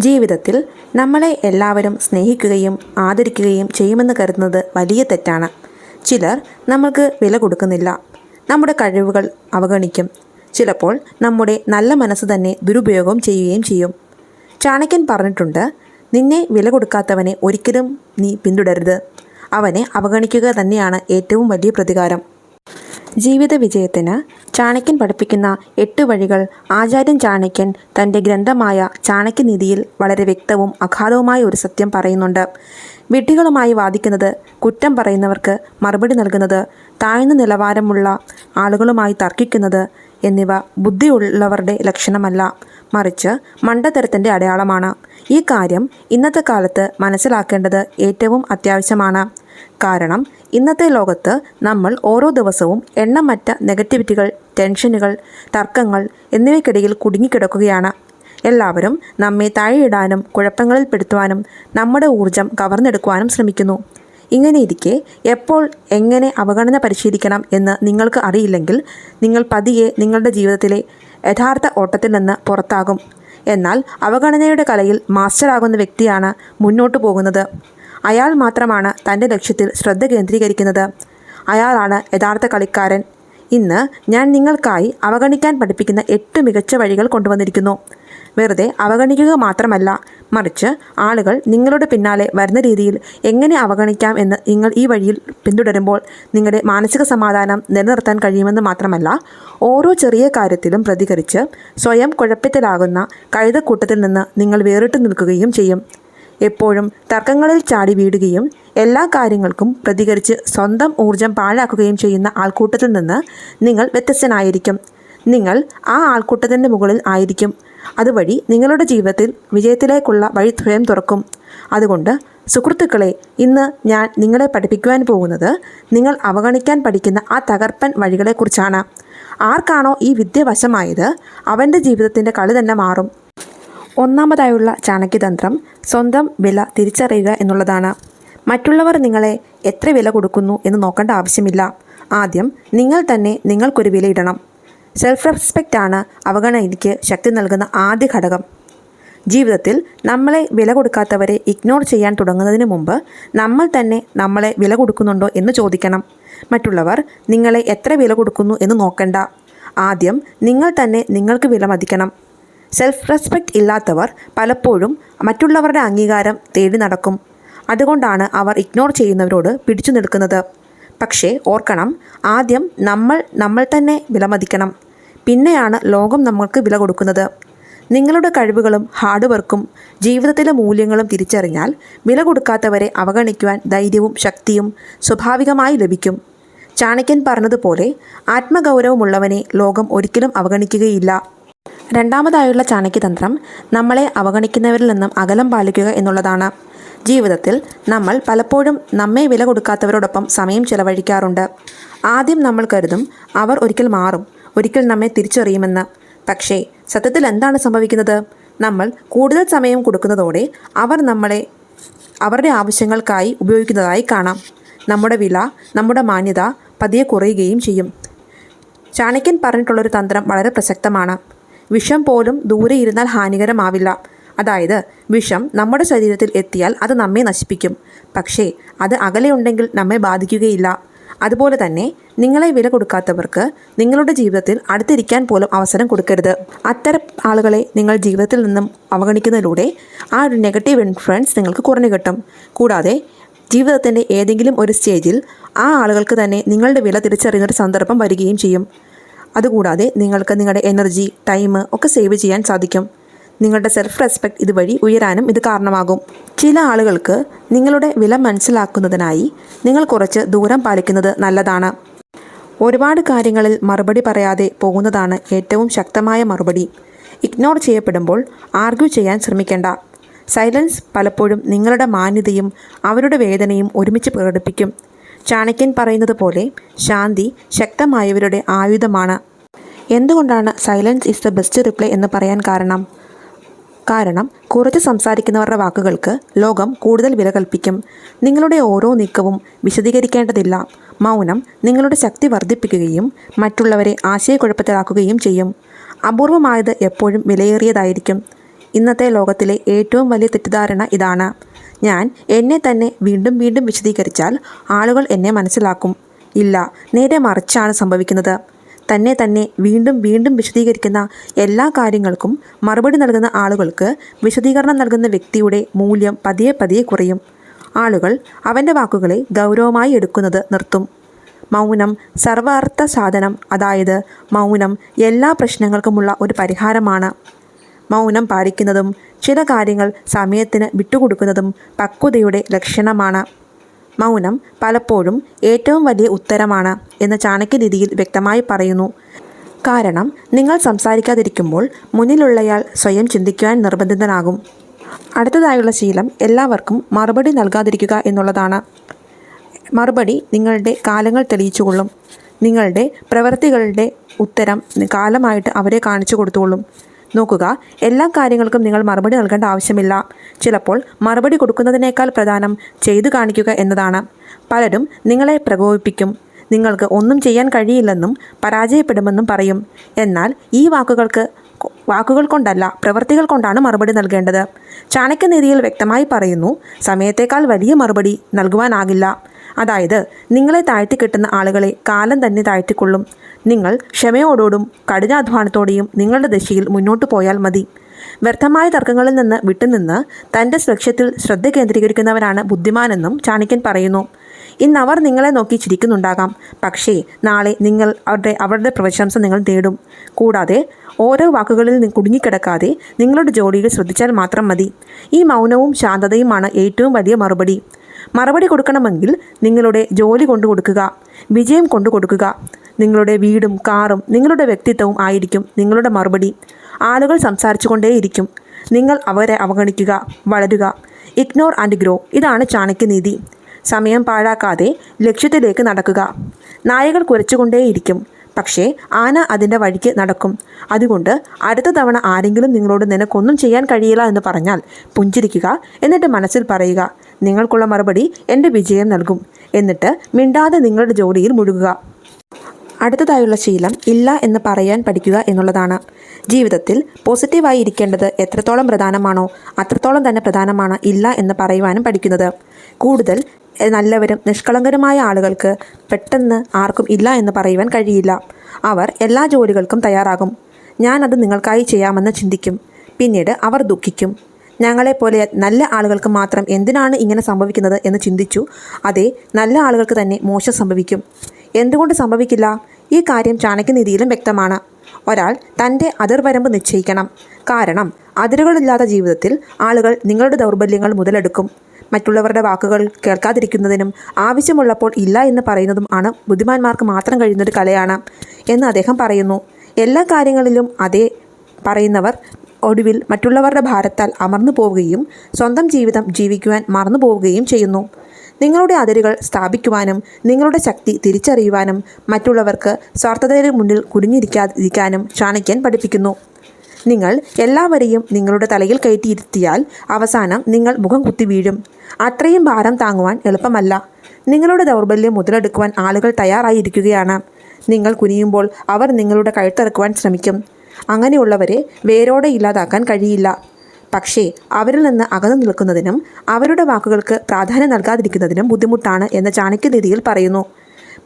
ജീവിതത്തിൽ നമ്മളെ എല്ലാവരും സ്നേഹിക്കുകയും ആദരിക്കുകയും ചെയ്യുമെന്ന് കരുതുന്നത് വലിയ തെറ്റാണ്. ചിലർ നമ്മൾക്ക് വില കൊടുക്കുന്നില്ല. നമ്മുടെ കഴിവുകൾ അവഗണിക്കും. ചിലപ്പോൾ നമ്മുടെ നല്ല മനസ്സ് തന്നെ ദുരുപയോഗം ചെയ്യുകയും ചെയ്യും. ചാണക്യൻ പറഞ്ഞിട്ടുണ്ട് നിന്നെ വില കൊടുക്കാത്തവനെ ഒരിക്കലും നീ പിന്തുടരുത് അവനെ അവഗണിക്കുക തന്നെയാണ് ഏറ്റവും വലിയ പ്രതികാരം. ജീവിത വിജയത്തിന് ചാണക്യൻ പഠിപ്പിക്കുന്ന എട്ട് വഴികൾ ആചാര്യൻ ചാണക്യൻ തന്റെ ഗ്രന്ഥമായ ചാണക്യനിധിയിൽ വളരെ വ്യക്തവും അഗാധവുമായ ഒരു സത്യം പറയുന്നുണ്ട്. വിഡ്ഢികളുമായി വാദിക്കുന്നത് കുറ്റം പറയുന്നവർക്ക് മറുപടി നൽകുന്നത് താഴ്ന്ന നിലവാരമുള്ള ആളുകളുമായി തർക്കിക്കുന്നത് എന്നിവ ബുദ്ധിയുള്ളവരുടെ ലക്ഷണമല്ല. മറിച്ച് മണ്ടത്തരത്തിന്റെ അടയാളമാണ്. ഈ കാര്യം ഇന്നത്തെ കാലത്ത് മനസ്സിലാക്കേണ്ടത് ഏറ്റവും അത്യാവശ്യമാണ്. കാരണം ഇന്നത്തെ ലോകത്ത് നമ്മൾ ഓരോ ദിവസവും എണ്ണമറ്റ നെഗറ്റിവിറ്റികൾ ടെൻഷനുകൾ തർക്കങ്ങൾ എന്നിവയ്ക്കിടയിൽ കുടുങ്ങിക്കിടക്കുകയാണ്. എല്ലാവരും നമ്മെ താഴെയിടാനും കുഴപ്പങ്ങളിൽ പെടുത്തുവാനും നമ്മുടെ ഊർജം കവർന്നെടുക്കുവാനും ശ്രമിക്കുന്നു. ഇങ്ങനെയിരിക്കെ എപ്പോൾ എങ്ങനെ അവഗണന പരിശീലിക്കണം എന്ന് നിങ്ങൾക്ക് അറിയില്ലെങ്കിൽ നിങ്ങൾ പതിയെ നിങ്ങളുടെ ജീവിതത്തിലെ യഥാർത്ഥ ഓട്ടത്തിൽ നിന്ന് പുറത്താകും. എന്നാൽ അവഗണനയുടെ കലയിൽ മാസ്റ്ററാകുന്ന വ്യക്തിയാണ് മുന്നോട്ടു പോകുന്നത്. അയാൾ മാത്രമാണ് തന്റെ ലക്ഷ്യത്തിൽ ശ്രദ്ധ കേന്ദ്രീകരിക്കുന്നത്. അയാളാണ് യഥാർത്ഥ കളിക്കാരൻ. ഇന്ന് ഞാൻ നിങ്ങൾക്കായി അവഗണിക്കാൻ പഠിപ്പിക്കുന്ന എട്ട് മികച്ച വഴികൾ കൊണ്ടുവന്നിരിക്കുന്നു. വെറുതെ അവഗണിക്കുക മാത്രമല്ല മറിച്ച് ആളുകൾ നിങ്ങളുടെ പിന്നാലെ വരുന്ന രീതിയിൽ എങ്ങനെ അവഗണിക്കാം എന്ന് നിങ്ങൾ ഈ വഴിയിൽ പിന്തുടരുമ്പോൾ നിങ്ങളുടെ മാനസിക സമാധാനം നിലനിർത്താൻ കഴിയുമെന്ന് മാത്രമല്ല ഓരോ ചെറിയ കാര്യത്തിലും പ്രതികരിച്ച് സ്വയം കുഴപ്പത്തിലാകുന്ന കഴുതക്കൂട്ടത്തിൽ നിന്ന് നിങ്ങൾ വേറിട്ട് നിൽക്കുകയും ചെയ്യും. എപ്പോഴും തർക്കങ്ങളിൽ ചാടി വീടുകയും എല്ലാ കാര്യങ്ങൾക്കും പ്രതികരിച്ച് സ്വന്തം ഊർജം പാഴാക്കുകയും ചെയ്യുന്ന ആൾക്കൂട്ടത്തിൽ നിന്ന് നിങ്ങൾ വ്യത്യസ്തനായിരിക്കും. നിങ്ങൾ ആ ആൾക്കൂട്ടത്തിന്റെ മുകളിൽ ആയിരിക്കും. അതുവഴി നിങ്ങളുടെ ജീവിതത്തിൽ വിജയത്തിലേക്കുള്ള വഴി സ്വയം തുറക്കും. അതുകൊണ്ട് സുഹൃത്തുക്കളെ ഇന്ന് ഞാൻ നിങ്ങളെ പഠിപ്പിക്കുവാൻ പോകുന്നത് നിങ്ങൾ അവഗണിക്കാൻ പഠിക്കുന്ന ആ തകർപ്പൻ വഴികളെക്കുറിച്ചാണ്. ആർക്കാണോ ഈ വിദ്യ വശമായത് അവന്റെ ജീവിതത്തിന്റെ കളി തന്നെ മാറും. ഒന്നാമതായുള്ള ചാണക്യതന്ത്രം സ്വന്തം വില തിരിച്ചറിയുക എന്നുള്ളതാണ്. മറ്റുള്ളവർ നിങ്ങളെ എത്ര വില കൊടുക്കുന്നു എന്ന് നോക്കേണ്ട ആവശ്യമില്ല. ആദ്യം നിങ്ങൾ തന്നെ നിങ്ങൾക്കൊരു വിലയിടണം സെൽഫ് റെസ്പെക്റ്റ് ആണ് അവഗണനയ്ക്ക് ശക്തി നൽകുന്ന ആദ്യ ഘടകം. ജീവിതത്തിൽ നമ്മളെ വില കൊടുക്കാത്തവരെ ഇഗ്നോർ ചെയ്യാൻ തുടങ്ങുന്നതിന് മുമ്പ് നമ്മൾ തന്നെ നമ്മളെ വില കൊടുക്കുന്നുണ്ടോ എന്ന് ചോദിക്കണം. മറ്റുള്ളവർ നിങ്ങളെ എത്ര വില കൊടുക്കുന്നു എന്ന് നോക്കണ്ട. ആദ്യം നിങ്ങൾ തന്നെ നിങ്ങൾക്ക് വില മതിക്കണം. സെൽഫ് റെസ്പെക്റ്റ് ഇല്ലാത്തവർ പലപ്പോഴും മറ്റുള്ളവരുടെ അംഗീകാരം തേടി നടക്കും. അതുകൊണ്ടാണ് അവർ ഇഗ്നോർ ചെയ്യുന്നവരോട് പിടിച്ചു നിൽക്കുന്നത്. പക്ഷേ ഓർക്കണം ആദ്യം നമ്മൾ നമ്മൾ തന്നെ വിലമതിക്കണം. പിന്നെയാണ് ലോകം നമ്മൾക്ക് വില കൊടുക്കുന്നത്. നിങ്ങളുടെ കഴിവുകളും ഹാർഡ് വർക്കും ജീവിതത്തിലെ മൂല്യങ്ങളും തിരിച്ചറിഞ്ഞാൽ വില കൊടുക്കാത്തവരെ അവഗണിക്കുവാൻ ധൈര്യവും ശക്തിയും സ്വാഭാവികമായി ലഭിക്കും. ചാണക്യൻ പറഞ്ഞതുപോലെ ആത്മഗൗരവമുള്ളവനെ ലോകം ഒരിക്കലും അവഗണിക്കുകയില്ല. രണ്ടാമതായുള്ള ചാണക്യതന്ത്രം നമ്മളെ അവഗണിക്കുന്നവരിൽ നിന്നും അകലം പാലിക്കുക എന്നുള്ളതാണ്. ജീവിതത്തിൽ നമ്മൾ പലപ്പോഴും നമ്മെ വില കൊടുക്കാത്തവരോടൊപ്പം സമയം ചെലവഴിക്കാറുണ്ട്. ആദ്യം നമ്മൾ കരുതും അവർ ഒരിക്കൽ മാറും ഒരിക്കൽ നമ്മെ തിരിച്ചറിയുമെന്ന്. പക്ഷേ സത്യത്തിൽ എന്താണ് സംഭവിക്കുന്നത്? നമ്മൾ കൂടുതൽ സമയം കൊടുക്കുന്നതോടെ അവർ നമ്മളെ അവരുടെ ആവശ്യങ്ങൾക്കായി ഉപയോഗിക്കുന്നതായി കാണാം. നമ്മുടെ വില നമ്മുടെ മാന്യത പതിയെ കുറയുകയും ചെയ്യും. ചാണക്യൻ പറഞ്ഞിട്ടുള്ളൊരു തന്ത്രം വളരെ പ്രസക്തമാണ്. വിഷം പോലും ദൂരെ ഇരുന്നാൽ ഹാനികരമാവില്ല. അതായത് വിഷം നമ്മുടെ ശരീരത്തിൽ എത്തിയാൽ അത് നമ്മെ നശിപ്പിക്കും. പക്ഷേ അത് അകലെയുണ്ടെങ്കിൽ നമ്മെ ബാധിക്കുകയില്ല. അതുപോലെ തന്നെ നിങ്ങളെ വില കൊടുക്കാത്തവർക്ക് നിങ്ങളുടെ ജീവിതത്തിൽ അടുത്തിരിക്കാൻ പോലും അവസരം കൊടുക്കരുത്. അത്തരം ആളുകളെ നിങ്ങൾ ജീവിതത്തിൽ നിന്നും അവഗണിക്കുന്നതിലൂടെ ആ ഒരു നെഗറ്റീവ് ഇൻഫ്ലുവൻസ് നിങ്ങൾക്ക് കുറഞ്ഞു കിട്ടും. കൂടാതെ ജീവിതത്തിന്റെ ഏതെങ്കിലും ഒരു സ്റ്റേജിൽ ആ ആളുകൾക്ക് തന്നെ നിങ്ങളുടെ വില തിരിച്ചറിയുന്ന ഒരു സന്ദർഭം വരികയും ചെയ്യും. അതുകൂടാതെ നിങ്ങൾക്ക് നിങ്ങളുടെ എനർജി ടൈം ഒക്കെ സേവ് ചെയ്യാൻ സാധിക്കും. നിങ്ങളുടെ സെൽഫ് റെസ്പെക്റ്റ് ഇതുവഴി ഉയരാനും ഇത് കാരണമാകും. ചില ആളുകൾക്ക് നിങ്ങളുടെ വില മനസ്സിലാക്കുന്നതിനായി നിങ്ങൾ കുറച്ച് ദൂരം പാലിക്കുന്നത് നല്ലതാണ്. ഒരുപാട് കാര്യങ്ങളിൽ മറുപടി പറയാതെ പോകുന്നതാണ് ഏറ്റവും ശക്തമായ മറുപടി. ഇഗ്നോർ ചെയ്യപ്പെടുമ്പോൾ ആർഗ്യൂ ചെയ്യാൻ ശ്രമിക്കേണ്ട. സൈലൻസ് പലപ്പോഴും നിങ്ങളുടെ മാന്യതയും അവരുടെ വേദനയും ഒരുമിച്ച് പ്രകടിപ്പിക്കും. ചാണക്യൻ പറയുന്നത് പോലെ ശാന്തി ശക്തമായവരുടെ ആയുധമാണ്. എന്തുകൊണ്ടാണ് silence is the best reply എന്ന് പറയാൻ കാരണം? കാരണം കുറച്ച് സംസാരിക്കുന്നവരുടെ വാക്കുകൾക്ക് ലോകം കൂടുതൽ വില കൽപ്പിക്കും. നിങ്ങളുടെ ഓരോ നീക്കവും വിശദീകരിക്കേണ്ടതില്ല. മൗനം നിങ്ങളുടെ ശക്തി വർദ്ധിപ്പിക്കുകയും മറ്റുള്ളവരെ ആശയക്കുഴപ്പത്തിലാക്കുകയും ചെയ്യും. അപൂർവമായത് എപ്പോഴും വിലയേറിയതായിരിക്കും. ഇന്നത്തെ ലോകത്തിലെ ഏറ്റവും വലിയ തെറ്റിദ്ധാരണ ഇതാണ്. ഞാൻ എന്നെ തന്നെ വീണ്ടും വീണ്ടും വിശദീകരിച്ചാൽ ആളുകൾ എന്നെ മനസ്സിലാക്കും. ഇല്ല നേരെ മറിച്ചാണ് സംഭവിക്കുന്നത്. തന്നെ തന്നെ വീണ്ടും വീണ്ടും വിശദീകരിക്കുന്ന എല്ലാ കാര്യങ്ങൾക്കും മറുപടി നൽകുന്ന ആളുകൾക്ക് വിശദീകരണം നൽകുന്ന വ്യക്തിയുടെ മൂല്യം പതിയെ പതിയെ കുറയും. ആളുകൾ അവന്റെ വാക്കുകളെ ഗൗരവമായി എടുക്കുന്നത് നിർത്തും. മൗനം സർവാർത്ഥ സാധനം അതായത് മൗനം എല്ലാ പ്രശ്നങ്ങൾക്കുമുള്ള ഒരു പരിഹാരമാണ്. മൗനം പാലിക്കുന്നതും ചില കാര്യങ്ങൾ സമയത്തിന് വിട്ടുകൊടുക്കുന്നതും പക്വതയുടെ ലക്ഷണമാണ്. മൗനം പലപ്പോഴും ഏറ്റവും വലിയ ഉത്തരമാണ്. എന്ന് ചാണക്യനിധിയിൽ വ്യക്തമായി പറയുന്നു. കാരണം നിങ്ങൾ സംസാരിക്കാതിരിക്കുമ്പോൾ മുന്നിലുള്ളയാൾ സ്വയം ചിന്തിക്കുവാൻ നിർബന്ധിതനാകും. അടുത്തതായുള്ള ശീലം എല്ലാവർക്കും മറുപടി നൽകാതിരിക്കുക എന്നുള്ളതാണ്. മറുപടി നിങ്ങളുടെ കാലങ്ങൾ തെളിയിച്ചുകൊള്ളും. നിങ്ങളുടെ പ്രവൃത്തികളുടെ ഉത്തരം കാലമായിട്ട് അവരെ കാണിച്ചു കൊടുത്തുകൊള്ളും. നോക്കുക എല്ലാ കാര്യങ്ങൾക്കും നിങ്ങൾ മറുപടി നൽകേണ്ട ആവശ്യമില്ല. ചിലപ്പോൾ മറുപടി കൊടുക്കുന്നതിനേക്കാൾ പ്രധാനം ചെയ്തു കാണിക്കുക എന്നതാണ്. പലരും നിങ്ങളെ പ്രകോപിപ്പിക്കും. നിങ്ങൾക്ക് ഒന്നും ചെയ്യാൻ കഴിയില്ലെന്നും പരാജയപ്പെടുമെന്നും പറയും. എന്നാൽ ഈ വാക്കുകൾക്ക് വാക്കുകൾ കൊണ്ടല്ല പ്രവൃത്തികൾ കൊണ്ടാണ് മറുപടി നൽകേണ്ടത്. ചാണക്യനീതിയിൽ വ്യക്തമായി പറയുന്നു സമയത്തേക്കാൾ വലിയ മറുപടി നൽകുവാനാകില്ല. അതായത് നിങ്ങളെ താഴ്ത്തി കിട്ടുന്ന ആളുകളെ കാലം തന്നെ താഴ്ത്തിക്കൊള്ളും. നിങ്ങൾ ക്ഷമയോടോടും കഠിനാധ്വാനത്തോടെയും നിങ്ങളുടെ ദശയിൽ മുന്നോട്ട് പോയാൽ മതി. വ്യർത്ഥമായ തർക്കങ്ങളിൽ നിന്ന് വിട്ടുനിന്ന് തന്റെ ലക്ഷ്യത്തിൽ ശ്രദ്ധ കേന്ദ്രീകരിക്കുന്നവരാണ് ബുദ്ധിമാനെന്നും ചാണക്യൻ പറയുന്നു. ഇന്ന് അവർ നിങ്ങളെ നോക്കി ചിരിക്കുന്നുണ്ടാകാം. പക്ഷേ നാളെ നിങ്ങൾ അവരുടെ അവരുടെ പ്രശംസ നിങ്ങൾ തേടും. കൂടാതെ ഓരോ വാക്കുകളിൽ കുടുങ്ങിക്കിടക്കാതെ നിങ്ങളുടെ ജോലിയിൽ ശ്രദ്ധിച്ചാൽ മാത്രം മതി. ഈ മൗനവും ശാന്തതയുമാണ് ഏറ്റവും വലിയ മറുപടി. മറുപടി കൊടുക്കണമെങ്കിൽ നിങ്ങളുടെ ജോലി കൊണ്ടു കൊടുക്കുക വിജയം കൊണ്ടു കൊടുക്കുക. നിങ്ങളുടെ വീടും കാറും നിങ്ങളുടെ വ്യക്തിത്വവും ആയിരിക്കും നിങ്ങളുടെ മറുപടി. ആളുകൾ സംസാരിച്ചു കൊണ്ടേയിരിക്കും നിങ്ങൾ അവരെ അവഗണിക്കുക വളരുക. ഇഗ്നോർ ആൻഡ് ഗ്രോ ഇതാണ് ചാണക്യനീതി. സമയം പാഴാക്കാതെ ലക്ഷ്യത്തിലേക്ക് നടക്കുക. നായകൾ കുരച്ചുകൊണ്ടേയിരിക്കും. പക്ഷേ ആന അതിന്റെ വഴിക്ക് നടക്കും. അതുകൊണ്ട് അടുത്ത തവണ ആരെങ്കിലും നിങ്ങളോട് നിനക്കൊന്നും ചെയ്യാൻ കഴിയില്ല എന്ന് പറഞ്ഞാൽ പുഞ്ചിരിക്കുക എന്നിട്ട് മനസ്സിൽ പറയുക നിങ്ങൾക്കുള്ള മറുപടി എന്റെ വിജയം നൽകും എന്നിട്ട് മിണ്ടാതെ നിങ്ങളുടെ ജോലിയിൽ മുഴുകുക. അടുത്തതായുള്ള ശീലം ഇല്ല എന്ന് പറയാൻ പഠിക്കുക എന്നുള്ളതാണ്. ജീവിതത്തിൽ പോസിറ്റീവായി ഇരിക്കേണ്ടത് എത്രത്തോളം പ്രധാനമാണോ അത്രത്തോളം തന്നെ പ്രധാനമാണ് ഇല്ല എന്ന് പറയുവാനും പഠിക്കുന്നത്. കൂടുതൽ നല്ലവരും നിഷ്കളങ്കരുമായ ആളുകൾക്ക് പെട്ടെന്ന് ആർക്കും ഇല്ല എന്ന് പറയുവാൻ കഴിയില്ല. അവർ എല്ലാ ജോലികൾക്കും തയ്യാറാകും. ഞാനത് നിങ്ങൾക്കായി ചെയ്യാമെന്ന് ചിന്തിക്കും. പിന്നീട് അവർ ദുഃഖിക്കും. ഞങ്ങളെപ്പോലെ നല്ല ആളുകൾക്ക് മാത്രം എന്തിനാണ് ഇങ്ങനെ സംഭവിക്കുന്നത് എന്ന് ചിന്തിച്ചു. അതെ നല്ല ആളുകൾക്ക് തന്നെ മോശം സംഭവിക്കും. എന്തുകൊണ്ട് സംഭവിക്കില്ല? ഈ കാര്യം ചാണക്യനിധിയിലും വ്യക്തമാണ്. ഒരാൾ തന്റെ അതിർവരമ്പ് നിശ്ചയിക്കണം. കാരണം അതിരുകളില്ലാത്ത ജീവിതത്തിൽ ആളുകൾ നിങ്ങളുടെ ദൗർബല്യങ്ങൾ മുതലെടുക്കും. മറ്റുള്ളവരുടെ വാക്കുകൾ കേൾക്കാതിരിക്കുന്നതിനും ആവശ്യമുള്ളപ്പോൾ ഇല്ല എന്ന് പറയുന്നതും ആണ് ബുദ്ധിമാന്മാർക്ക് മാത്രം കഴിയുന്നൊരു കലയാണ് എന്ന് അദ്ദേഹം പറയുന്നു. എല്ലാ കാര്യങ്ങളിലും അതേ പറയുന്നവർ ഒടുവിൽ മറ്റുള്ളവരുടെ ഭാരത്താൽ അമർന്നു പോവുകയും സ്വന്തം ജീവിതം ജീവിക്കുവാൻ മറന്നു പോവുകയും ചെയ്യുന്നു. നിങ്ങളുടെ അതിരുകൾ സ്ഥാപിക്കുവാനും നിങ്ങളുടെ ശക്തി തിരിച്ചറിയുവാനും മറ്റുള്ളവർക്ക് സ്വാർത്ഥതയുടെ മുന്നിൽ കുടുങ്ങിയിരിക്കാതിരിക്കാനും ചാണക്യൻ പഠിപ്പിക്കുന്നു. നിങ്ങൾ എല്ലാവരെയും നിങ്ങളുടെ തലയിൽ കയറ്റിയിരുത്തിയാൽ അവസാനം നിങ്ങൾ മുഖം കുത്തി വീഴും. അത്രയും ഭാരം താങ്ങുവാൻ എളുപ്പമല്ല. നിങ്ങളുടെ ദൗർബല്യം മുതലെടുക്കുവാൻ ആളുകൾ തയ്യാറായിരിക്കുകയാണ്. നിങ്ങൾ കുനിയുമ്പോൾ അവർ നിങ്ങളുടെ കഴുത്തിറക്കുവാൻ ശ്രമിക്കും. അങ്ങനെയുള്ളവരെ വേരോടെ ഇല്ലാതാക്കാൻ കഴിയില്ല. പക്ഷേ അവരിൽ നിന്ന് അകന്നു നിൽക്കുന്നതിനും അവരുടെ വാക്കുകൾക്ക് പ്രാധാന്യം നൽകാതിരിക്കുന്നതിനും ബുദ്ധിമുട്ടാണ് എന്ന് ചാണക്യനീതിയിൽ പറയുന്നു.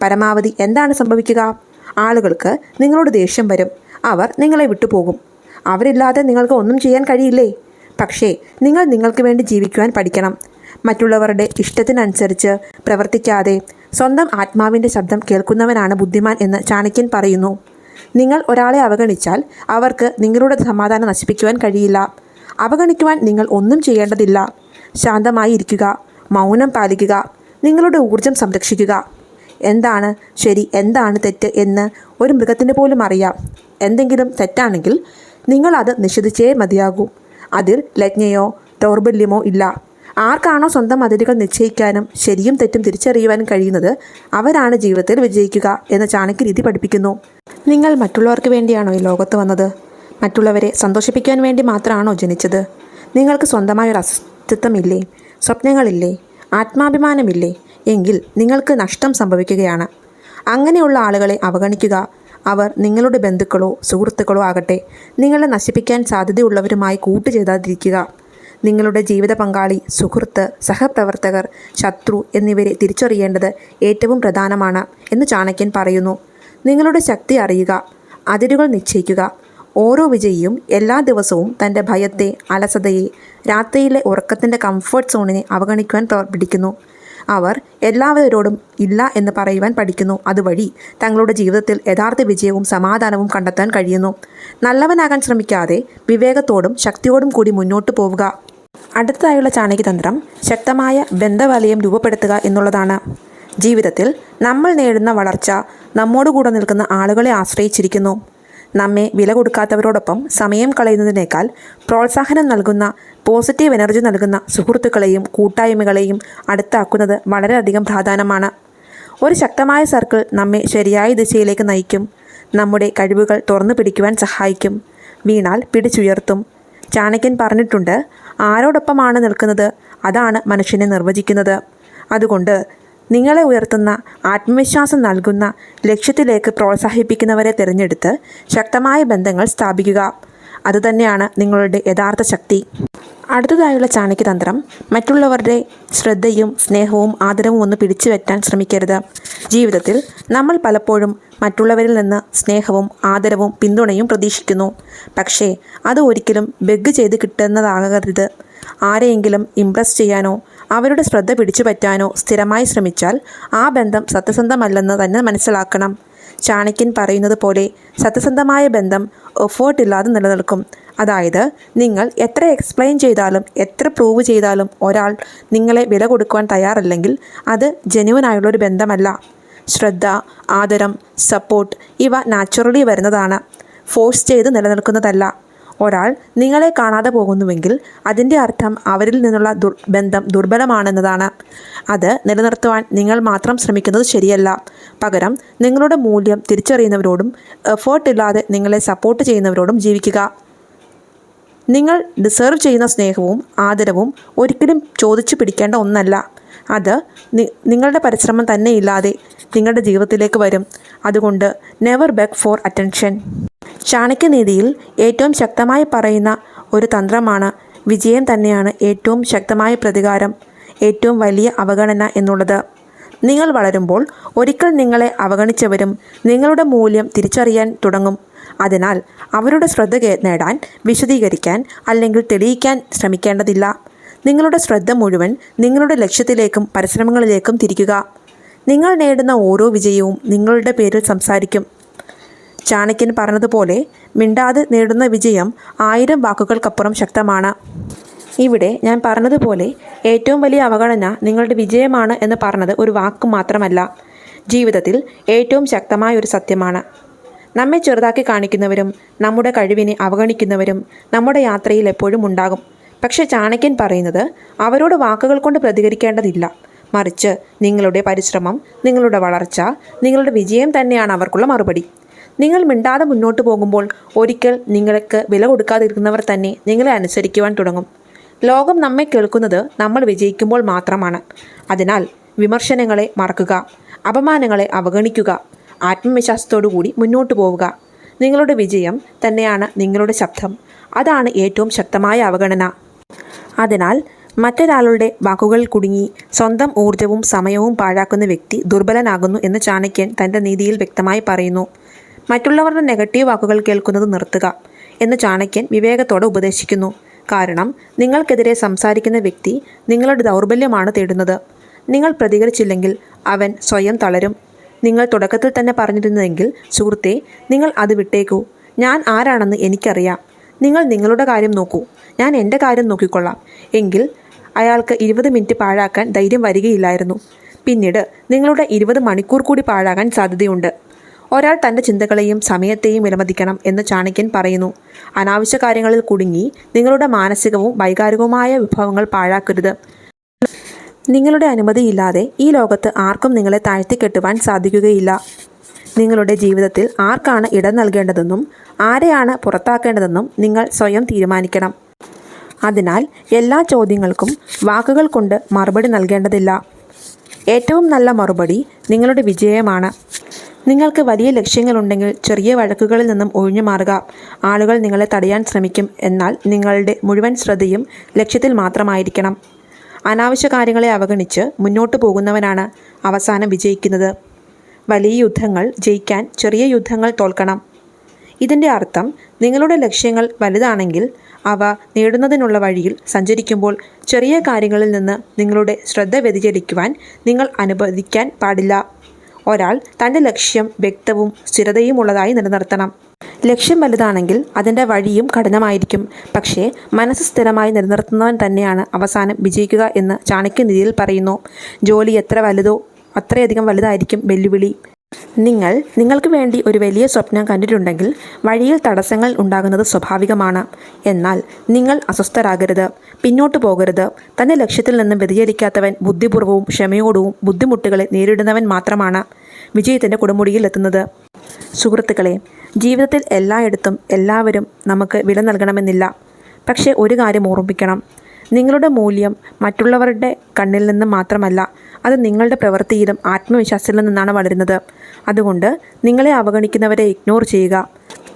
പരമാവധി എന്താണ് സംഭവിക്കുക? ആളുകൾക്ക് നിങ്ങളോട് ദേഷ്യം വരും. അവർ നിങ്ങളെ വിട്ടുപോകും. അവരില്ലാതെ നിങ്ങൾക്ക് ഒന്നും ചെയ്യാൻ കഴിയില്ലേ? പക്ഷേ നിങ്ങൾ നിങ്ങൾക്ക് വേണ്ടി ജീവിക്കുവാൻ പഠിക്കണം. മറ്റുള്ളവരുടെ ഇഷ്ടത്തിനനുസരിച്ച് പ്രവർത്തിക്കാതെ സ്വന്തം ആത്മാവിന്റെ ശബ്ദം കേൾക്കുന്നവനാണ് ബുദ്ധിമാൻ എന്ന് ചാണക്യൻ പറയുന്നു. നിങ്ങൾ ഒരാളെ അവഗണിച്ചാൽ അവർക്ക് നിങ്ങളുടെ സമാധാനം നശിപ്പിക്കുവാൻ കഴിയില്ല. അവഗണിക്കുവാൻ നിങ്ങൾ ഒന്നും ചെയ്യേണ്ടതില്ല. ശാന്തമായി ഇരിക്കുക മൗനം പാലിക്കുക നിങ്ങളുടെ ഊർജം സംരക്ഷിക്കുക. എന്താണ് ശരി എന്താണ് തെറ്റ് എന്ന് ഒരു മൃഗത്തിന് പോലും അറിയാം. എന്തെങ്കിലും തെറ്റാണെങ്കിൽ നിങ്ങൾ അത് നിഷേധിച്ചേ മതിയാകൂ. അതിൽ ലജ്ഞയോ ദൗർബല്യമോ ഇല്ല. ആർക്കാണോ സ്വന്തം അതിരുകൾ നിശ്ചയിക്കാനും ശരിയും തെറ്റും തിരിച്ചറിയുവാനും കഴിയുന്നത് അവരാണ് ജീവിതത്തിൽ വിജയിക്കുക എന്ന് ചാണക്യരീതി പഠിപ്പിക്കുന്നു. നിങ്ങൾ മറ്റുള്ളവർക്ക് വേണ്ടിയാണോ ഈ ലോകത്ത് വന്നത്? മറ്റുള്ളവരെ സന്തോഷിപ്പിക്കാൻ വേണ്ടി മാത്രമാണോ ജനിച്ചത്? നിങ്ങൾക്ക് സ്വന്തമായ ഒരു അസ്തിത്വമില്ലേ? സ്വപ്നങ്ങളില്ലേ? ആത്മാഭിമാനമില്ലേ? എങ്കിൽ നിങ്ങൾക്ക് നഷ്ടം സംഭവിക്കുകയാണ്. അങ്ങനെയുള്ള ആളുകളെ അവഗണിക്കുക അവർ നിങ്ങളുടെ ബന്ധുക്കളോ സുഹൃത്തുക്കളോ ആകട്ടെ നിങ്ങളെ നശിപ്പിക്കാൻ സാധ്യതയുള്ളവരുമായി കൂട്ടുചെയ്താതിരിക്കുക നിങ്ങളുടെ ജീവിത പങ്കാളി സുഹൃത്ത് സഹപ്രവർത്തകർ ശത്രു എന്നിവരെ തിരിച്ചറിയേണ്ടത് ഏറ്റവും പ്രധാനമാണ് എന്ന് ചാണക്യൻ പറയുന്നു. നിങ്ങളുടെ ശക്തി അറിയുക അതിരുകൾ നിശ്ചയിക്കുക. ഓരോ വിജയിയും എല്ലാ ദിവസവും തന്റെ ഭയത്തെ അലസതയെ രാത്രിയിലെ ഉറക്കത്തിന്റെ കംഫർട്ട് സോണിനെ അവഗണിക്കുവാൻ പ്രവർത്തിക്കുന്നു അവർ എല്ലാവരോടും ഇല്ല എന്ന് പറയുവാൻ പഠിക്കുന്നു. അതുവഴി തങ്ങളുടെ ജീവിതത്തിൽ യഥാർത്ഥ വിജയവും സമാധാനവും കണ്ടെത്താൻ കഴിയുന്നു. നല്ലവനാകാൻ ശ്രമിക്കാതെ വിവേകത്തോടും ശക്തിയോടും കൂടി മുന്നോട്ട് പോവുക. അടുത്തതായുള്ള ചാണകതന്ത്രം ശക്തമായ ബന്ധവലയം രൂപപ്പെടുത്തുക എന്നുള്ളതാണ്. ജീവിതത്തിൽ നമ്മൾ നേടുന്ന വളർച്ച നമ്മോട് കൂടെ നിൽക്കുന്ന ആളുകളെ ആശ്രയിച്ചിരിക്കുന്നു. നമ്മെ വില കൊടുക്കാത്തവരോടൊപ്പം സമയം കളയുന്നതിനേക്കാൾ പ്രോത്സാഹനം നൽകുന്ന പോസിറ്റീവ് എനർജി നൽകുന്ന സുഹൃത്തുക്കളെയും കൂട്ടായ്മകളെയും അടുത്താക്കുന്നത് വളരെയധികം പ്രാധാന്യമാണ്. ഒരു ശക്തമായ സർക്കിൾ നമ്മെ ശരിയായ ദിശയിലേക്ക് നയിക്കും. നമ്മുടെ കഴിവുകൾ തുറന്നു പിടിക്കുവാൻ സഹായിക്കും. വീണാൽ പിടിച്ചുയർത്തും. ചാണക്യൻ പറഞ്ഞിട്ടുണ്ട് ആരോടൊപ്പമാണ് നിൽക്കുന്നത്? അതാണ് മനുഷ്യനെ നിർവചിക്കുന്നത്. അതുകൊണ്ട് നിങ്ങളെ ഉയർത്തുന്ന ആത്മവിശ്വാസം നൽകുന്ന ലക്ഷ്യത്തിലേക്ക് പ്രോത്സാഹിപ്പിക്കുന്നവരെ തിരഞ്ഞെടുത്ത് ശക്തമായ ബന്ധങ്ങൾ സ്ഥാപിക്കുക. അതുതന്നെയാണ് നിങ്ങളുടെ യഥാർത്ഥ ശക്തി. അടുത്തതായുള്ള ചാണക്യതന്ത്രം മറ്റുള്ളവരുടെ ശ്രദ്ധയും സ്നേഹവും ആദരവും ഒന്ന് പിടിച്ചു പറ്റാൻ ശ്രമിക്കരുത്. ജീവിതത്തിൽ നമ്മൾ പലപ്പോഴും മറ്റുള്ളവരിൽ നിന്ന് സ്നേഹവും ആദരവും പിന്തുണയും പ്രതീക്ഷിക്കുന്നു. പക്ഷേ അത് ഒരിക്കലും ബെഗ് ചെയ്ത് കിട്ടുന്നതാകരുത്. ആരെയെങ്കിലും ഇംപ്രസ് ചെയ്യാനോ അവരുടെ ശ്രദ്ധ പിടിച്ചുപറ്റാനോ സ്ഥിരമായി ശ്രമിച്ചാൽ ആ ബന്ധം സത്യസന്ധമല്ലെന്ന് തന്നെ മനസ്സിലാക്കണം. ചാണക്യൻ പറയുന്നത് പോലെ സത്യസന്ധമായ ബന്ധം എഫേർട്ട് ഇല്ലാതെ നിലനിൽക്കും. അതായത് നിങ്ങൾ എത്ര എക്സ്പ്ലെയിൻ ചെയ്താലും എത്ര പ്രൂവ് ചെയ്താലും ഒരാൾ നിങ്ങളെ വില കൊടുക്കുവാൻ തയ്യാറല്ലെങ്കിൽ അത് ജെന്യുവനായുള്ളൊരു ബന്ധമല്ല. ശ്രദ്ധ ആദരം സപ്പോർട്ട് ഇവ നാച്ചുറലി വരുന്നതാണ്. ഫോഴ്സ് ചെയ്ത് നിലനിൽക്കുന്നതല്ല. ഒരാൾ നിങ്ങളെ കാണാതെ പോകുന്നുവെങ്കിൽ അതിന്റെ അർത്ഥം അവരിൽ നിന്നുള്ള ദുർ ബന്ധം ദുർബലമാണെന്നതാണ്. അത് നിലനിർത്തുവാൻ നിങ്ങൾ മാത്രം ശ്രമിക്കുന്നത് ശരിയല്ല. പകരം നിങ്ങളുടെ മൂല്യം തിരിച്ചറിയുന്നവരോടും എഫേർട്ട് ഇല്ലാതെ നിങ്ങളെ സപ്പോർട്ട് ചെയ്യുന്നവരോടും ജീവിക്കുക. നിങ്ങൾ ഡിസേർവ് ചെയ്യുന്ന സ്നേഹവും ആദരവും ഒരിക്കലും ചോദിച്ചു പിടിക്കേണ്ട ഒന്നല്ല. അത് നിങ്ങളുടെ പരിശ്രമം തന്നെ ഇല്ലാതെ നിങ്ങളുടെ ജീവിതത്തിലേക്ക് വരും. അതുകൊണ്ട് നെവർ ബെക്ക് ഫോർ അറ്റൻഷൻ ചാണക്യനീതിയിൽ ഏറ്റവും ശക്തമായി പറയുന്ന ഒരു തന്ത്രമാണ് വിജയം തന്നെയാണ് ഏറ്റവും ശക്തമായ പ്രതികാരം ഏറ്റവും വലിയ അവഗണന എന്നുള്ളത്. നിങ്ങൾ വളരുമ്പോൾ ഒരിക്കൽ നിങ്ങളെ അവഗണിച്ചവരും നിങ്ങളുടെ മൂല്യം തിരിച്ചറിയാൻ തുടങ്ങും. അതിനാൽ അവരുടെ ശ്രദ്ധ നേടാൻ വിശദീകരിക്കാൻ അല്ലെങ്കിൽ തെളിയിക്കാൻ ശ്രമിക്കേണ്ടതില്ല. നിങ്ങളുടെ ശ്രദ്ധ മുഴുവൻ നിങ്ങളുടെ ലക്ഷ്യത്തിലേക്കും പരിശ്രമങ്ങളിലേക്കും തിരിക്കുക. നിങ്ങൾ നേടുന്ന ഓരോ വിജയവും നിങ്ങളുടെ പേരിൽ സംസാരിക്കും. ചാണക്യൻ പറഞ്ഞതുപോലെ മിണ്ടാതെ നേടുന്ന വിജയം ആയിരം വാക്കുകൾക്കപ്പുറം ശക്തമാണ്. ഇവിടെ ഞാൻ പറഞ്ഞതുപോലെ ഏറ്റവും വലിയ അവഗണന നിങ്ങളുടെ വിജയമാണ് എന്ന് പറഞ്ഞത് ഒരു വാക്ക് മാത്രമല്ല. ജീവിതത്തിൽ ഏറ്റവും ശക്തമായ ഒരു സത്യമാണ്. നമ്മെ ചെറുതാക്കി കാണിക്കുന്നവരും നമ്മുടെ കഴിവിനെ അവഗണിക്കുന്നവരും നമ്മുടെ യാത്രയിൽ എപ്പോഴും ഉണ്ടാകും. പക്ഷെ ചാണക്യൻ പറയുന്നത് അവരോട് വാക്കുകൾ കൊണ്ട് പ്രതികരിക്കേണ്ടതില്ല. മറിച്ച് നിങ്ങളുടെ പരിശ്രമം നിങ്ങളുടെ വളർച്ച നിങ്ങളുടെ വിജയം തന്നെയാണ് അവർക്കുള്ള മറുപടി. നിങ്ങൾ മിണ്ടാതെ മുന്നോട്ട് പോകുമ്പോൾ ഒരിക്കൽ നിങ്ങൾക്ക് വില കൊടുക്കാതിരിക്കുന്നവർ തന്നെ നിങ്ങളെ അനുസരിക്കുവാൻ തുടങ്ങും. ലോകം നമ്മെ കേൾക്കുന്നത് നമ്മൾ വിജയിക്കുമ്പോൾ മാത്രമാണ്. അതിനാൽ വിമർശനങ്ങളെ മറക്കുക അപമാനങ്ങളെ അവഗണിക്കുക ആത്മവിശ്വാസത്തോടുകൂടി മുന്നോട്ട് പോവുക. നിങ്ങളുടെ വിജയം തന്നെയാണ് നിങ്ങളുടെ ശബ്ദം. അതാണ് ഏറ്റവും ശക്തമായ അവഗണന. അതിനാൽ മറ്റൊരാളുടെ വാക്കുകൾ കുടുങ്ങി സ്വന്തം ഊർജവും സമയവും പാഴാക്കുന്ന വ്യക്തി ദുർബലനാകുന്നു എന്ന് ചാണക്യൻ തന്റെ നീതിയിൽ വ്യക്തമായി പറയുന്നു. മറ്റുള്ളവരുടെ നെഗറ്റീവ് വാക്കുകൾ കേൾക്കുന്നത് നിർത്തുക എന്ന് ചാണക്യൻ വിവേകത്തോടെ ഉപദേശിക്കുന്നു. കാരണം നിങ്ങൾക്കെതിരെ സംസാരിക്കുന്ന വ്യക്തി നിങ്ങളുടെ ദൗർബല്യമാണ് തേടുന്നത്. നിങ്ങൾ പ്രതികരിച്ചില്ലെങ്കിൽ അവൻ സ്വയം തളരും. നിങ്ങൾ തുടക്കത്തിൽ തന്നെ പറഞ്ഞിരുന്നെങ്കിൽ സുഹൃത്തെ നിങ്ങൾ അത് വിട്ടേക്കൂ. ഞാൻ ആരാണെന്ന് എനിക്കറിയാം. നിങ്ങൾ നിങ്ങളുടെ കാര്യം നോക്കൂ. ഞാൻ എന്റെ കാര്യം നോക്കിക്കൊള്ളാം. എങ്കിൽ അയാൾക്ക് ഇരുപത് മിനിറ്റ് പാഴാക്കാൻ ധൈര്യം വരികയില്ലായിരുന്നു. പിന്നീട് നിങ്ങളുടെ ഇരുപത് മണിക്കൂർ കൂടി പാഴാകാൻ സാധ്യതയുണ്ട്. ഒരാൾ തന്റെ ചിന്തകളെയും സമയത്തെയും വിലമതിക്കണം എന്ന് ചാണക്യൻ പറയുന്നു. അനാവശ്യ കാര്യങ്ങളിൽ കുടുങ്ങി നിങ്ങളുടെ മാനസികവും വൈകാരികവുമായ വിഭവങ്ങൾ പാഴാക്കരുത്. നിങ്ങളുടെ അനുമതിയില്ലാതെ ഈ ലോകത്ത് ആർക്കും നിങ്ങളെ താഴ്ത്തിക്കെട്ടുവാൻ സാധിക്കുകയില്ല. നിങ്ങളുടെ ജീവിതത്തിൽ ആർക്കാണ് ഇടം നൽകേണ്ടതെന്നും ആരെയാണ് പുറത്താക്കേണ്ടതെന്നും നിങ്ങൾ സ്വയം തീരുമാനിക്കണം. അതിനാൽ എല്ലാ ചോദ്യങ്ങൾക്കും വാക്കുകൾ കൊണ്ട് മറുപടി നൽകേണ്ടതില്ല. ഏറ്റവും നല്ല മറുപടി നിങ്ങളുടെ വിജയമാണ്. നിങ്ങൾക്ക് വലിയ ലക്ഷ്യങ്ങളുണ്ടെങ്കിൽ ചെറിയ വഴക്കുകളിൽ നിന്നും ഒഴിഞ്ഞു മാറുക. ആളുകൾ നിങ്ങളെ തടയാൻ ശ്രമിക്കും. എന്നാൽ നിങ്ങളുടെ മുഴുവൻ ശ്രദ്ധയും ലക്ഷ്യത്തിൽ മാത്രമായിരിക്കണം. അനാവശ്യ കാര്യങ്ങളെ അവഗണിച്ച് മുന്നോട്ട് പോകുന്നവനാണ് അവസാനം വിജയിക്കുന്നത്. വലിയ യുദ്ധങ്ങൾ ജയിക്കാൻ ചെറിയ യുദ്ധങ്ങൾ തോൽക്കണം. ഇതിന്റെ അർത്ഥം നിങ്ങളുടെ ലക്ഷ്യങ്ങൾ വലുതാണെങ്കിൽ അവ നേടുന്നതിനുള്ള വഴിയിൽ സഞ്ചരിക്കുമ്പോൾ ചെറിയ കാര്യങ്ങളിൽ നിന്ന് നിങ്ങളുടെ ശ്രദ്ധ വ്യതിചലിക്കുവാൻ നിങ്ങൾ അനുവദിക്കാൻ പാടില്ല. ഒരാൾ തന്റെ ലക്ഷ്യം വ്യക്തവും സ്ഥിരതയുമുള്ളതായി നിലനിർത്തണം. ലക്ഷ്യം വലുതാണെങ്കിൽ അതിന്റെ വഴിയും കഠിനമായിരിക്കും. പക്ഷേ മനസ്സ് സ്ഥിരമായി നിലനിർത്തുന്നവൻ തന്നെയാണ് അവസാനം വിജയിക്കുക എന്ന് ചാണക്യനിധിയിൽ പറയുന്നു. ജോലി എത്ര വലുതോ അത്രയധികം വലുതായിരിക്കും വെല്ലുവിളി. നിങ്ങൾ നിങ്ങൾക്ക് വേണ്ടി ഒരു വലിയ സ്വപ്നം കണ്ടിട്ടുണ്ടെങ്കിൽ വഴിയിൽ തടസ്സങ്ങൾ ഉണ്ടാകുന്നത് സ്വാഭാവികമാണ്. എന്നാൽ നിങ്ങൾ അസ്വസ്ഥരാകരുത് പിന്നോട്ട് പോകരുത്. തന്റെ ലക്ഷ്യത്തിൽ നിന്നും വ്യതിചലിക്കാത്തവൻ ബുദ്ധിപൂർവവും ക്ഷമയോടും ബുദ്ധിമുട്ടുകളെ നേരിടുന്നവൻ മാത്രമാണ് വിജയത്തിന്റെ കൊടുമുടിയിൽ എത്തുന്നത്. സുഹൃത്തുക്കളെ ജീവിതത്തിൽ എല്ലായിടത്തും എല്ലാവരും നമുക്ക് വില നൽകണമെന്നില്ല. പക്ഷേ ഒരു കാര്യം ഓർമ്മിക്കണം നിങ്ങളുടെ മൂല്യം മറ്റുള്ളവരുടെ കണ്ണിൽ നിന്ന് മാത്രമല്ല അത് നിങ്ങളുടെ പ്രവൃത്തിയിലും ആത്മവിശ്വാസത്തിലും നിന്നാണ് വളരുന്നത്. അതുകൊണ്ട് നിങ്ങളെ അവഗണിക്കുന്നവരെ ഇഗ്നോർ ചെയ്യുക.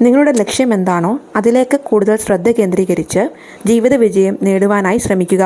നിങ്ങളുടെ ലക്ഷ്യം എന്താണോ അതിലേക്ക് കൂടുതൽ ശ്രദ്ധ കേന്ദ്രീകരിച്ച് ജീവിത വിജയം നേടുവാനായി ശ്രമിക്കുക.